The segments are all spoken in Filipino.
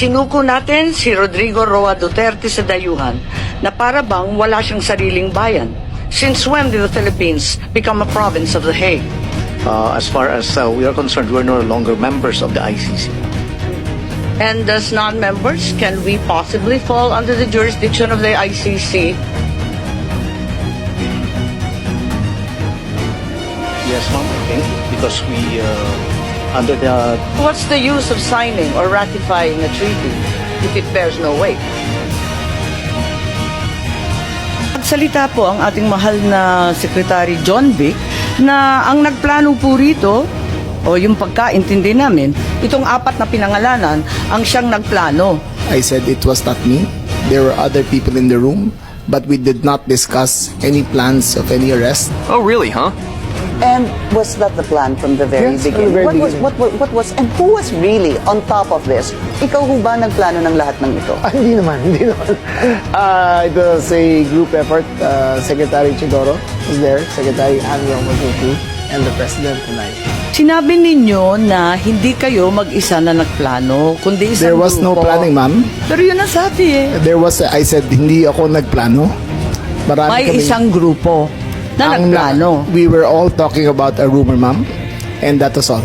Sinuko natin si Rodrigo Roa Duterte sa dayuhan na para bang wala siyang sariling bayan. Since when did the Philippines become a province of the Hague? Uh, as far as uh, we are concerned, we're no longer members of the ICC. And as non-members, can we possibly fall under the jurisdiction of the ICC? Yes, ma'am, I think, because we, uh, under the What's the use of signing or ratifying a treaty if it bears no weight? Nagsalita po ang ating mahal na Secretary John Vic na ang nagplano po rito o yung pagkaintindi namin, itong apat na pinangalanan ang siyang nagplano. I said it was not me. There were other people in the room, but we did not discuss any plans of any arrest. Oh, really, huh? And was that the plan from the very Yes, from the beginning? very what was beginning. what, what what was and who was really on top of this? Ikaw ho ba nagplano ng lahat ng ito? Ah, hindi naman, hindi naman. Uh, it was a group effort. Uh, Secretary Chidoro was there, Secretary was there too, and the President and I. Sinabi ninyo na hindi kayo mag-isa na nagplano, kundi isang There was no grupo. planning, ma'am. Pero yun ang sabi eh. There was, I said, hindi ako nagplano. Marami May kaming- isang grupo na ang- nagplano. We were all talking about a rumor, ma'am. And that was all.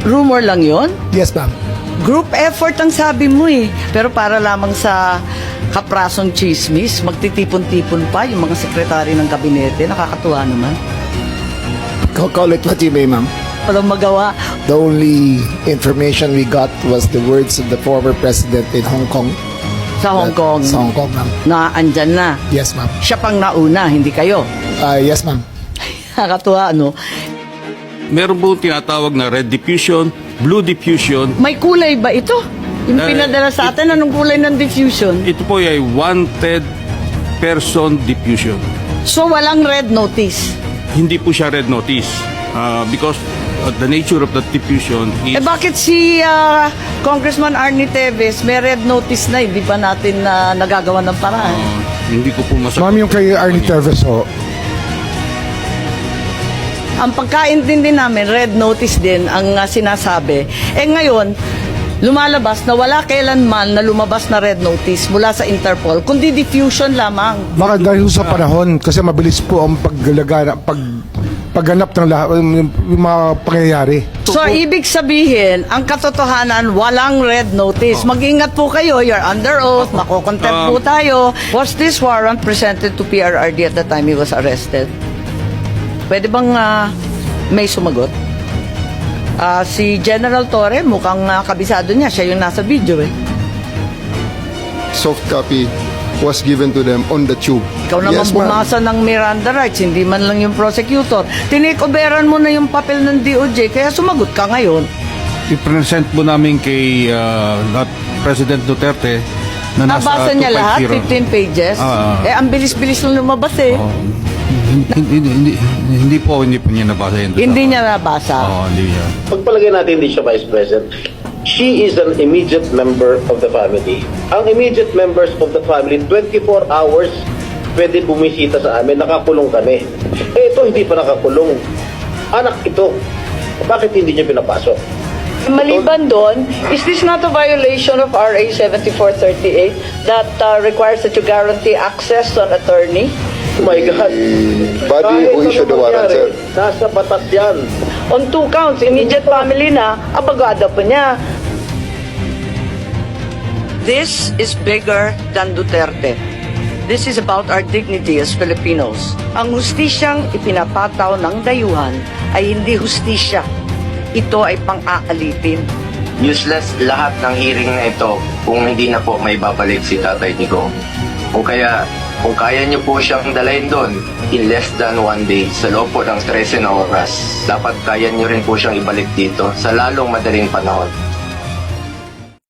Rumor lang yon. Yes, ma'am. Group effort ang sabi mo eh. Pero para lamang sa kaprasong chismis, magtitipon-tipon pa yung mga sekretary ng kabinete. Nakakatuwa naman. Call, call it what you may, ma'am. Walang magawa. The only information we got was the words of the former president in Hong Kong. Sa Hong Kong, Sa Hong Kong, ma'am. na andyan na. Yes, ma'am. Siya pang nauna, hindi kayo. Uh, yes, ma'am. Nakakatuwa, ano? meron po tinatawag na red diffusion, blue diffusion. May kulay ba ito? Yung Eh, pinadala sa atin, anong kulay ng diffusion? Ito po ay wanted person diffusion. So, walang red notice. Hindi po siya red notice uh, because uh, the nature of the diffusion is Eh bakit si ah, Congressman Arnie Teves may red notice na hindi pa natin na nagagawa ng paraan? uh, hindi ko po masagot. Ma'am, yung kay Arnie Terves ho, Ang pagkaintindi namin, red notice din ang ah, sinasabi. Eh ngayon, lumalabas na wala kailanman na lumabas na red notice mula sa Interpol, kundi diffusion lamang. baka dahil sa panahon, kasi mabilis po ang paglagana, pag, pagganap ng lahat, yung, yung mga pangyayari. So, ibig sabihin, ang katotohanan, walang red notice. Mag-ingat po kayo, you're under oath, makokontempt po Um, tayo. Was this warrant presented to PRRD at the time he was arrested? Pwede bang ah, may sumagot? Ah, si General Torre, mukhang ah, kabisado niya. Siya yung nasa video eh. soft copy was given to them on the tube. Ikaw naman Yes, ma'am. bumasa ng Miranda rights, hindi man lang yung prosecutor. Tinikoberan mo na yung papel ng DOJ, kaya sumagot ka ngayon. I-present po namin kay uh, President Duterte na nasa Nabasa niya lahat, 250. 15 pages. Ah. eh, ang bilis-bilis lang lumabas eh. Oh, hindi, hindi, hindi, hindi po, hindi po niya nabasa yun. Hindi niya nabasa. Oo, hindi niya. Pagpalagay natin hindi siya vice president, she is an immediate member of the family. Ang immediate members of the family, 24 hours pwede bumisita sa amin, nakakulong kami. Eh ito, hindi pa nakakulong. Anak ito, bakit hindi niya pinapasok? Maliban doon, is this not a violation of RA 7438 that uh, requires that you guarantee access to an attorney? Oh my God. Body who issued the warrant, sir. Nasa batas yan. On two counts, immediate family na, abagada pa niya. This is bigger than Duterte. This is about our dignity as Filipinos. Ang hustisyang ipinapataw ng dayuhan ay hindi hustisya. Ito ay pang-aalitin. useless lahat ng hearing na ito kung hindi na po may babalik si Tatay Nico. Kung kaya, kung kaya niyo po siyang dalayin doon in less than one day sa loob po ng 13 na oras, dapat kaya niyo rin po siyang ibalik dito sa lalong madaling panahon.